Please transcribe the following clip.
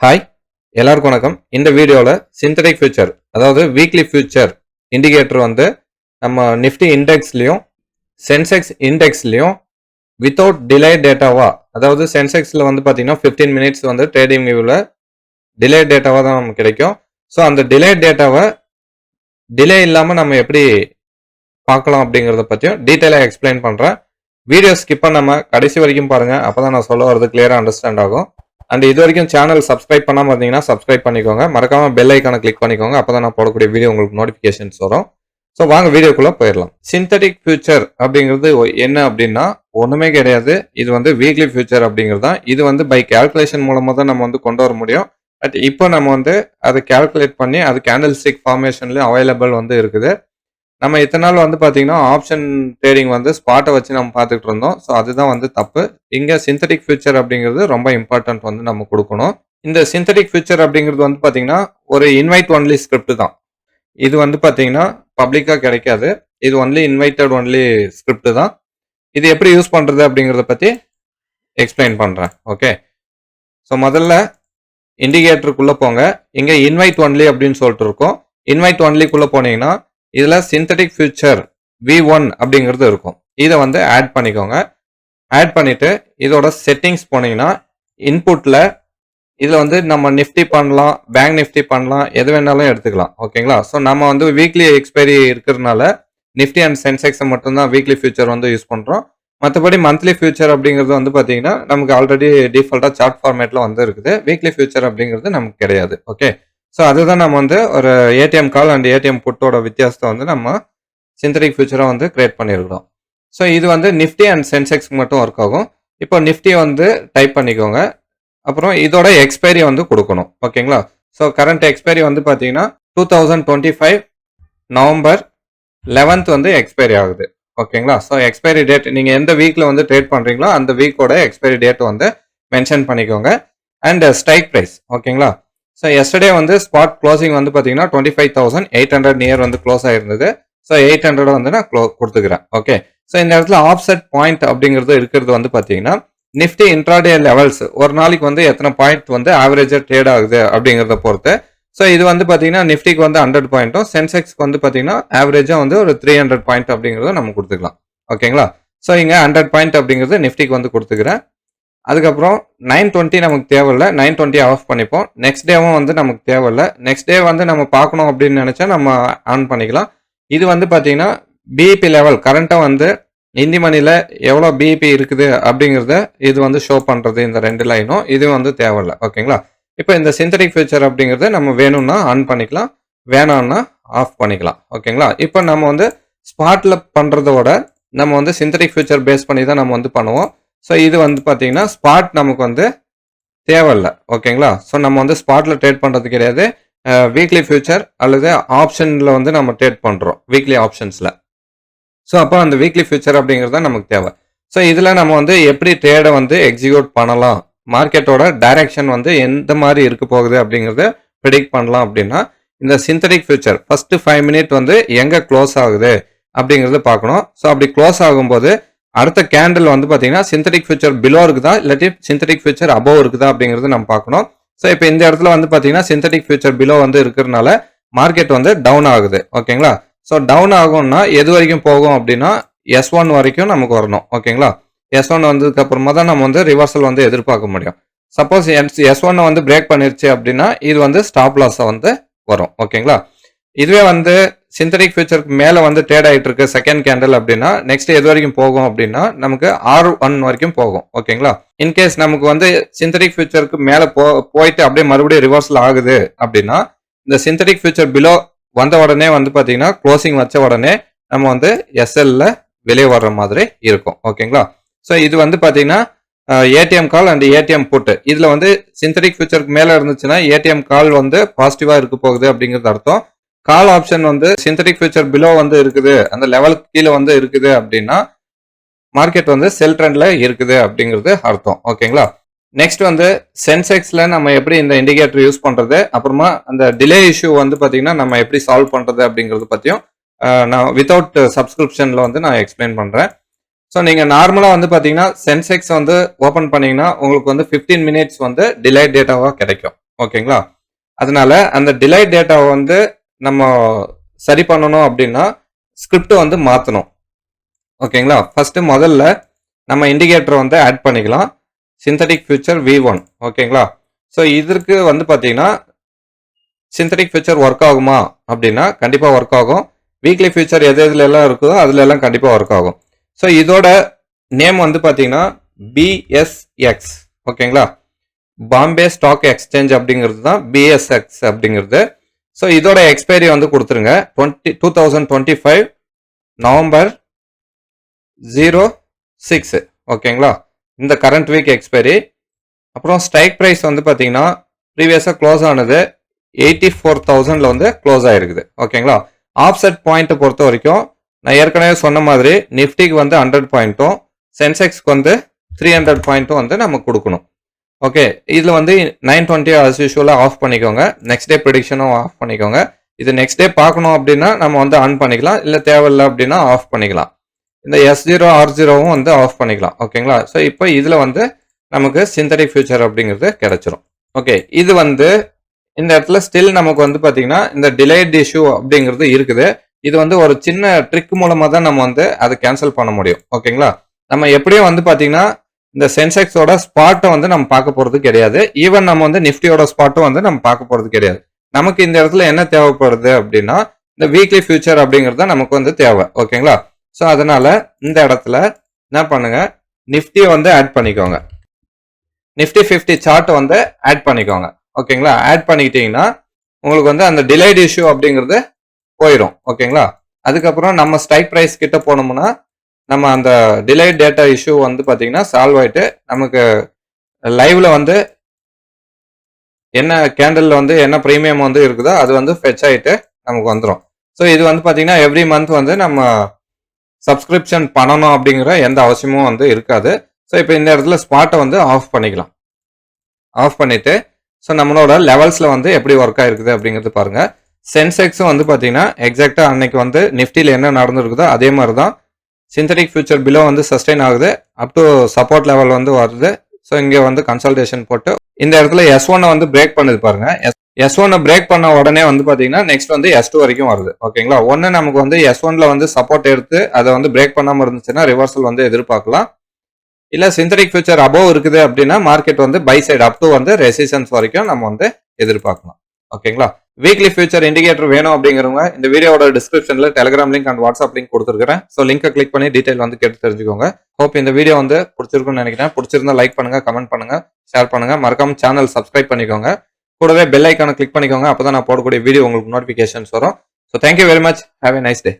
Hi எல்லாருக்கும் வணக்கம். இந்த வீடியோவில் சிந்தடிக் ஃபியூச்சர் அதாவது வீக்லி ஃபியூச்சர் இண்டிகேட்டர் வந்து நம்ம நிஃப்டி இண்டெக்ஸ்லையும் சென்செக்ஸ் இண்டெக்ஸ்லையும் வித்தவுட் டிலே டேட்டாவா அதாவது சென்செக்ஸில் வந்து பார்த்தீங்கன்னா ஃபிஃப்டீன் மினிட்ஸ் வந்து ட்ரேடிங் வியூவில் டிலே டேட்டாவாக தான் நமக்கு கிடைக்கும். ஸோ அந்த டிலே டேட்டாவை டிலே இல்லாமல் நம்ம எப்படி பார்க்கலாம் அப்படிங்கிறத பற்றியும் டீட்டெயிலாக எக்ஸ்பிளைன் பண்ணுறேன் வீடியோ ஸ்கிப் பண்ணாமல் கடைசி வரைக்கும் பாருங்கள் அப்போ தான் நான் சொல்ல வரது கிளியராக அண்டர்ஸ்டாண்ட் ஆகும். அண்ட் இது வரைக்கும் சேனல் சப்ஸ்கிரைப் பண்ணாமல் இருந்தீங்கன்னா சப்ஸ்கிரைப் பண்ணிக்கோங்க. மறக்காமல் பெல் ஐக்கானை கிளிக் பண்ணிக்கோங்க. அப்போ தான் நான் போடக்கூடிய வீடியோ உங்களுக்கு நோட்டிஃபிகேஷன்ஸ் வரும். ஸோ வாங்க வீடியோக்குள்ளே போயிடலாம். சிந்தட்டிக் ஃபியூச்சர் அப்படிங்கிறது என்ன அப்படின்னா ஒன்றுமே கிடையாது. இது வந்து வீக்லி ஃபியூச்சர் அப்படிங்கிறது தான் இது வந்து பை கேல்குலேஷன் மூலமாக தான் நம்ம வந்து கொண்டு வர முடியும். பட் இப்போ நம்ம வந்து அதை கேல்குலேட் பண்ணி அது கேண்டில் ஸ்டிக் ஃபார்மேஷன்லேயும் அவைலபிள் வந்து இருக்குது. நம்ம இத்தனை நாள் வந்து பார்த்தீங்கன்னா ஆப்ஷன் ட்ரேடிங் வந்து ஸ்பாட்டை வச்சு நம்ம பார்த்துட்டு இருந்தோம். ஸோ அதுதான் வந்து தப்பு. இங்கே சிந்தட்டிக் ஃபியூச்சர் அப்படிங்கிறது ரொம்ப இம்பார்ட்டன்ட் வந்து நம்ம கொடுக்கணும். இந்த சிந்தட்டிக் ஃபியூச்சர் அப்படிங்கிறது வந்து பார்த்தீங்கன்னா ஒரு இன்வைட் ஒன்லி ஸ்கிரிப்ட் தான். இது வந்து பார்த்தீங்கன்னா பப்ளிக்காக கிடைக்காது. இது ஒன்லி இன்வைட்டட் ஒன்லி ஸ்கிரிப்ட் தான். இது எப்படி யூஸ் பண்ணுறது அப்படிங்கிறத பற்றி எக்ஸ்பிளைன் பண்ணுறேன் ஓகே ஸோ முதல்ல இண்டிகேட்டருக்குள்ளே போங்க. இங்கே இன்வைட் ஒன்லி அப்படின்னு சொல்லிட்டு இருக்கோம். இன்வைட் ஒன்லிக்குள்ளே போனீங்கன்னா இதில் சிந்தட்டிக் ஃபியூச்சர் வி ஒன் அப்படிங்கிறது இருக்கும். இதை வந்து ஆட் பண்ணிக்கோங்க. ஆட் பண்ணிவிட்டு இதோட செட்டிங்ஸ் போனீங்கன்னா இன்புட்டில் இதில் வந்து நம்ம நிஃப்டி பண்ணலாம் பேங்க் நிஃப்டி பண்ணலாம் எது வேணாலும் எடுத்துக்கலாம். ஓகேங்களா ஸோ நம்ம வந்து வீக்லி எக்ஸ்பைரி இருக்கிறதுனால நிஃப்டி அண்ட் சென்செக்ஸை மட்டும்தான் வீக்லி ஃபியூச்சர் வந்து யூஸ் பண்ணுறோம் மற்றபடி மந்த்லி ஃபியூச்சர் அப்படிங்கிறது வந்து பார்த்தீங்கன்னா நமக்கு ஆல்ரெடி டிஃபால்ட்டாக சார்ட் ஃபார்மேட்டில் வந்து இருக்குது. வீக்லி ஃபியூச்சர் அப்படிங்கிறது நமக்கு கிடையாது. ஓகே ஸோ அதுதான் நம்ம வந்து ஒரு ஏடிஎம் கால் அண்ட் ஏடிஎம் புட்டோட வித்தியாசத்தை வந்து நம்ம சிந்தடிக் ஃபியூச்சரை வந்து கிரியேட் பண்ணியிருக்கிறோம். ஸோ இது வந்து நிஃப்டி அண்ட் சென்செக்ஸ் மட்டும் ஒர்க் ஆகும். இப்போ நிஃப்டி வந்து டைப் பண்ணிக்கோங்க. அப்புறம் இதோட எக்ஸ்பைரி வந்து கொடுக்கணும். ஓகேங்களா ஸோ கரண்ட் எக்ஸ்பைரி வந்து பார்த்தீங்கன்னா two thousand twenty five November eleventh வந்து எக்ஸ்பைரி ஆகுது. ஓகேங்களா ஸோ எக்ஸ்பைரி டேட் நீங்கள் எந்த வீக்கில் வந்து ட்ரேட் பண்ணுறீங்களோ அந்த வீக்கோட எக்ஸ்பைரி டேட் வந்து மென்ஷன் பண்ணிக்கோங்க. அண்ட் ஸ்ட்ரைக் ப்ரைஸ் ஓகேங்களா ஸோ எஸ்டர்டே வந்து ஸ்பாட் க்ளோசிங் வந்து பார்த்தீங்கன்னா twenty five thousand eight hundred near வந்து க்ளோஸ் ஆயிருந்தது. ஸோ எயிட் ஹண்ட்ரட் வந்து நான் க்ளோ கொடுத்துக்கிறேன். ஓகே ஸோ இந்த இடத்துல ஆப்செட் பாயிண்ட் அப்படிங்கிறது இருக்கிறது வந்து பார்த்தீங்கன்னா நிஃப்டி இன்ட்ராடே லெவல்ஸ் ஒரு நாளைக்கு வந்து எத்தனை பாயிண்ட் வந்து ஆவரேஜாக ட்ரேட் ஆகுது அப்படிங்கிறத பொறுத்து. ஸோ இது வந்து பார்த்தீங்கன்னா நிஃப்டிக்கு வந்து ஹண்ட்ரட் பாயிண்ட்டும் சென்செக்ஸ்க்கு வந்து பார்த்தீங்கன்னா ஆவரேஜாக வந்து ஒரு த்ரீ ஹண்ட்ரட் பாயிண்ட் அப்படிங்கிறத நம்ம கொடுத்துக்கலாம். ஓகேங்களா ஸோ இங்கே ஹண்ட்ரட் பாயிண்ட் அப்படிங்கிறது நிஃப்டிக்கு வந்து கொடுத்துக்கிறேன். அதுக்கப்புறம் நைன் டுவெண்ட்டி நமக்கு தேவையில்ல. நைன் டுவெண்ட்டி ஆஃப் பண்ணிப்போம். நெக்ஸ்ட் டேவும் வந்து நமக்கு தேவையில்ல. நெக்ஸ்ட் டே வந்து நம்ம பார்க்கணும் அப்படின்னு நினச்சா நம்ம ஆன் பண்ணிக்கலாம். இது வந்து பார்த்தீங்கன்னா பிஇபி லெவல் கரண்ட்டாக வந்து இந்தி மணியில் எவ்வளோ பிஇபி இருக்குது அப்படிங்கிறத இது வந்து ஷோ பண்ணுறது இந்த ரெண்டு லைனும் இது வந்து தேவையில்ல. ஓகேங்களா? இப்போ இந்த சிந்தடிக் ஃபியூச்சர் அப்படிங்கிறத நம்ம வேணும்னா ஆன் பண்ணிக்கலாம். வேணாம்னா ஆஃப் பண்ணிக்கலாம். ஓகேங்களா? இப்போ நம்ம வந்து ஸ்பாட்டில் பண்ணுறதோட நம்ம வந்து சிந்தடிக் ஃபியூச்சர் பேஸ் பண்ணி தான் நம்ம வந்து பண்ணுவோம். ஸோ இது வந்து பார்த்தீங்கன்னா ஸ்பாட் நமக்கு வந்து தேவையில்லை. ஓகேங்களா? ஸோ நம்ம வந்து ஸ்பாட்டில் ட்ரேட் பண்ணுறது கிடையாது. வீக்லி ஃபியூச்சர் அல்லது ஆப்ஷனில் வந்து நம்ம ட்ரேட் பண்ணுறோம் வீக்லி ஆப்ஷன்ஸில் ஸோ அப்போ அந்த வீக்லி ஃபியூச்சர் அப்படிங்கிறது தான் நமக்கு தேவை. ஸோ இதில் நம்ம வந்து எப்படி ட்ரேடை வந்து எக்ஸிக்யூட் பண்ணலாம்? மார்க்கெட்டோட டைரக்ஷன் வந்து எந்த மாதிரி இருக்க போகுது அப்படிங்கிறத ப்ரிடிக்ட் பண்ணலாம் அப்படின்னா இந்த synthetic future first five minute வந்து எங்கே க்ளோஸ் ஆகுது அப்படிங்கிறத பார்க்கணும். ஸோ அப்படி க்ளோஸ் ஆகும்போது அடுத்த கேண்டில் வந்து பார்த்தீங்கன்னா சிந்தட்டிக் ஃபியூச்சர் பிலோ இருக்குதா இல்லாட்டி சிந்தட்டிக் ஃபியூச்சர் அபோவ் இருக்குதா அப்படிங்கிறது நம்ம பார்க்கணும். ஸோ இப்போ இந்த இடத்துல வந்து பார்த்தீங்கன்னா சிந்தட்டிக் ஃபியூச்சர் பிலோ வந்து இருக்கிறனால மார்க்கெட் வந்து டவுன் ஆகுது. ஓகேங்களா? ஸோ டவுன் ஆகும்னா எது வரைக்கும் போகும் அப்படின்னா எஸ் ஒன் வரைக்கும் நமக்கு வரணும். ஓகேங்களா? எஸ் ஒன் வந்ததுக்கு அப்புறமா தான் நம்ம வந்து ரிவர்சல் வந்து எதிர்பார்க்க முடியும். சப்போஸ் எஸ் எஸ் ஒன்னை வந்து பிரேக் பண்ணிருச்சு அப்படின்னா இது வந்து ஸ்டாப் லாஸை வந்து வரும். ஓகேங்களா? இதுவே வந்து சிந்தடிக் ஃபியூச்சருக்கு மேலே வந்து ட்ரேட் ஆகிட்டு இருக்கு செகண்ட் கேண்டில் அப்படின்னா நெக்ஸ்ட் எது வரைக்கும் போகும் அப்படின்னா நமக்கு ஆர் ஒன் வரைக்கும் போகும். ஓகேங்களா? இன்கேஸ் நமக்கு வந்து சிந்தடிக் ஃபியூச்சருக்கு மேலே போ போயிட்டு அப்படியே மறுபடியும் ரிவர்ஸில் ஆகுது அப்படின்னா இந்த சிந்தடிக் ஃபியூச்சர் பிலோ வந்த உடனே வந்து பார்த்தீங்கன்னா க்ளோசிங் வச்ச உடனே நம்ம வந்து எஸ்எல்ல வெளியே வர்ற மாதிரி இருக்கும். ஓகேங்களா? ஸோ இது வந்து பார்த்தீங்கன்னா ATM call and ATM put இதில் வந்து சிந்தடிக் ஃபியூச்சருக்கு மேலே இருந்துச்சுன்னா ஏடிஎம் கால் வந்து பாசிட்டிவாக இருக்க போகுது அப்படிங்கிறது அர்த்தம். கால் ஆப்ஷன் வந்து சிந்தட்டிக் ஃபியூச்சர் பிலோ வந்து இருக்குது. அந்த லெவலுக்கு கீழே வந்து இருக்குது அப்படின்னா மார்க்கெட் வந்து செல் ட்ரெண்டில் இருக்குது அப்படிங்கிறது அர்த்தம். ஓகேங்களா நெக்ஸ்ட் வந்து சென்செக்ஸில் நம்ம எப்படி இந்த இண்டிகேட்டர் யூஸ் பண்ணுறது அப்புறமா அந்த டிலே இஷ்யூ வந்து பார்த்தீங்கன்னா நம்ம எப்படி சால்வ் பண்ணுறது அப்படிங்கிறது பற்றியும் நான் வித்தவுட் சப்ஸ்கிரிப்ஷனில் வந்து நான் எக்ஸ்பிளைன் பண்ணுறேன் ஸோ நீங்கள் நார்மலாக வந்து பார்த்தீங்கன்னா சென்செக்ஸ் வந்து ஓப்பன் பண்ணிங்கன்னா உங்களுக்கு வந்து ஃபிஃப்டீன் மினிட்ஸ் வந்து டிலே டேட்டாவாக கிடைக்கும். ஓகேங்களா அதனால அந்த டிலே டேட்டாவை வந்து நம்ம சரி பண்ணணும் அப்படின்னா ஸ்கிரிப்டை வந்து மாற்றணும் ஓகேங்களா? ஃபஸ்ட்டு முதல்ல நம்ம இண்டிகேட்டர் வந்து ஆட் பண்ணிக்கலாம். சிந்தட்டிக் ஃபியூச்சர் வி ஒன் ஓகேங்களா? ஸோ இதற்கு வந்து பார்த்தீங்கன்னா சிந்தட்டிக் ஃபியூச்சர் ஒர்க் ஆகுமா அப்படின்னா கண்டிப்பாக ஒர்க் ஆகும். வீக்லி ஃபியூச்சர் எது எதுல எல்லாம் இருக்குதோ அதுல எல்லாம் கண்டிப்பாக ஒர்க் ஆகும். ஸோ இதோட நேம் வந்து பார்த்தீங்கன்னா பிஎஸ்எக்ஸ் ஓகேங்களா? பாம்பே ஸ்டாக் எக்ஸ்சேஞ்ச் அப்படிங்கிறது தான் பிஎஸ்எக்ஸ் அப்படிங்கிறது. ஸோ இதோட எக்ஸ்பைரி வந்து கொடுத்துருங்க. Twenty two thousand twenty five November zero six ஓகேங்களா இந்த கரண்ட் வீக் எக்ஸ்பைரி அப்புறம் ஸ்ட்ரைக் ப்ரைஸ் வந்து பார்த்தீங்கன்னா ப்ரீவியஸாக க்ளோஸ் ஆனது எயிட்டி ஃபோர் தௌசண்டில் வந்து க்ளோஸ் ஆகிருக்குது ஓகேங்களா ஆப்செட் பாயிண்ட்டை பொறுத்த வரைக்கும் நான் ஏற்கனவே சொன்ன மாதிரி நிஃப்டிக்கு வந்து ஹண்ட்ரட் பாயிண்ட்டும் சென்செக்ஸ்க்கு வந்து த்ரீ ஹண்ட்ரட் பாயிண்ட்டும் வந்து நம்ம கொடுக்கணும். ஓகே இதில் வந்து நைன் டுவெண்ட்டி அஸ் யூஷுவலாக ஆஃப் பண்ணிக்கோங்க. நெக்ஸ்ட் டே ப்ரிடிக்ஷனும் ஆஃப் பண்ணிக்கோங்க. இது நெக்ஸ்ட் டே பார்க்கணும் அப்படின்னா நம்ம வந்து ஆன் பண்ணிக்கலாம். இல்லை தேவையில்லை அப்படின்னா ஆஃப் பண்ணிக்கலாம். இந்த எஸ் ஜீரோ ஆர் ஜீரோவும் வந்து ஆஃப் பண்ணிக்கலாம். ஓகேங்களா ஸோ இப்போ இதில் வந்து நமக்கு சிந்தடிக் ஃபியூச்சர் அப்படிங்கிறது கிடைச்சிரும். ஓகே இது வந்து இந்த இடத்துல ஸ்டில் நமக்கு வந்து பார்த்தீங்கன்னா இந்த டிலேட் இஷ்யூ அப்படிங்கிறது இருக்குது. இது வந்து ஒரு சின்ன ட்ரிக் மூலமாக தான் நம்ம வந்து அதை கேன்சல் பண்ண முடியும். ஓகேங்களா நம்ம எப்படியும் வந்து பார்த்தீங்கன்னா இந்த சென்செக்ஸோட ஸ்பாட்டை வந்து நம்ம பார்க்க போகிறது கிடையாது. ஈவன் நம்ம வந்து நிஃப்டியோட ஸ்பாட்டும் வந்து நம்ம பார்க்க போகிறது கிடையாது. நமக்கு இந்த இடத்துல என்ன தேவைப்படுது அப்படின்னா இந்த வீக்லி ஃபியூச்சர் அப்படிங்கிறது தான் நமக்கு வந்து தேவை. ஓகேங்களா? ஸோ அதனால இந்த இடத்துல என்ன பண்ணுங்க? நிஃப்டியை வந்து ஆட் பண்ணிக்கோங்க. நிஃப்டி ஃபிஃப்டி சார்ட் வந்து ஆட் பண்ணிக்கோங்க. ஓகேங்களா? ஆட் பண்ணிக்கிட்டீங்கன்னா உங்களுக்கு வந்து அந்த டிலேட் இஷ்யூ அப்படிங்கிறது போயிடும். ஓகேங்களா? அதுக்கப்புறம் நம்ம ஸ்ட்ரைக் ப்ரைஸ் கிட்ட போனோம்னா நம்ம அந்த டிலே டேட்டா இஷ்யூ வந்து பார்த்தீங்கன்னா சால்வ் ஆகிட்டு நமக்கு லைவ்ல வந்து என்ன கேண்டலில் வந்து என்ன ப்ரீமியம் வந்து இருக்குதோ அது வந்து ஃபெச் ஆகிட்டு நமக்கு வந்துடும் ஸோ இது வந்து பார்த்தீங்கன்னா எவ்ரி மந்த் வந்து நம்ம சப்ஸ்கிரிப்ஷன் பண்ணணும் அப்படிங்கிற எந்த அவசியமும் வந்து இருக்காது. ஸோ இப்போ இந்த இடத்துல ஸ்பாட்டை வந்து ஆஃப் பண்ணிக்கலாம். ஆஃப் பண்ணிவிட்டு ஸோ நம்மளோட லெவல்ஸில் வந்து எப்படி ஒர்க் ஆகிருக்குது அப்படிங்கிறது பாருங்கள் சென்செக்ஸும் வந்து பார்த்தீங்கன்னா எக்ஸாக்டாக அன்னைக்கு வந்து நிஃப்டியில் என்ன நடந்திருக்குதோ அதே மாதிரி தான் சிந்தடிக் ஃபியூச்சர் பிலோ வந்து சஸ்டெயின் ஆகுது. அப் டு சப்போர்ட் லெவல் வந்து வருது. ஸோ இங்கே வந்து கன்சல்டேஷன் போட்டு இந்த இடத்துல எஸ் ஒன்னை வந்து பிரேக் பண்ணுது பாருங்க. எஸ் ஒன்னை பிரேக் பண்ண உடனே வந்து பார்த்தீங்கன்னா நெக்ஸ்ட் வந்து எஸ் டூ வரைக்கும் வருது. ஓகேங்களா ஒன்று நமக்கு வந்து எஸ் ஒன்ல வந்து சப்போர்ட் எடுத்து அதை வந்து பிரேக் பண்ணாமல் இருந்துச்சுன்னா ரிவர்சல் வந்து எதிர்பார்க்கலாம். இல்லை சிந்தடிக் ஃபியூச்சர் அபோவ் இருக்குது அப்படின்னா மார்க்கெட் வந்து பை சைடு அப் டூ வந்து ரெசிஸ்டன்ஸ் வரைக்கும் நம்ம வந்து எதிர்பார்க்கலாம். ஓகேங்களா வீக்லி ஃபியூச்சர் இண்டிகேட்டர் வேணும் அப்படிங்கிறவங்க இந்த வீடியோட டிஸ்கிரிப்ஷன்ல Telegram link and WhatsApp link கொடுத்துருக்கேன் ஸோ லிங்கை கிளிக் பண்ணி டீடைல் வந்து கேட்டு தெரிஞ்சுக்கோங்க. ஹோப் இந்த வீடியோ வந்து பிடிச்சிருக்குன்னு நினைக்கிறேன். பிடிச்சிருந்தா லைக் பண்ணுங்க கமெண்ட் பண்ணுங்க ஷேர் பண்ணுங்க. மறக்காம சேனல் சப்ஸ்கிரைப் பண்ணிக்கோங்க. கூடவே பெல் ஐக்கானை கிளிக் பண்ணிக்கோங்க. அப்பதான் நான் போடக்கூடிய வீடியோ உங்களுக்கு நோட்டிஃபிகேஷன்ஸ் வரும். So thank you very much have a nice day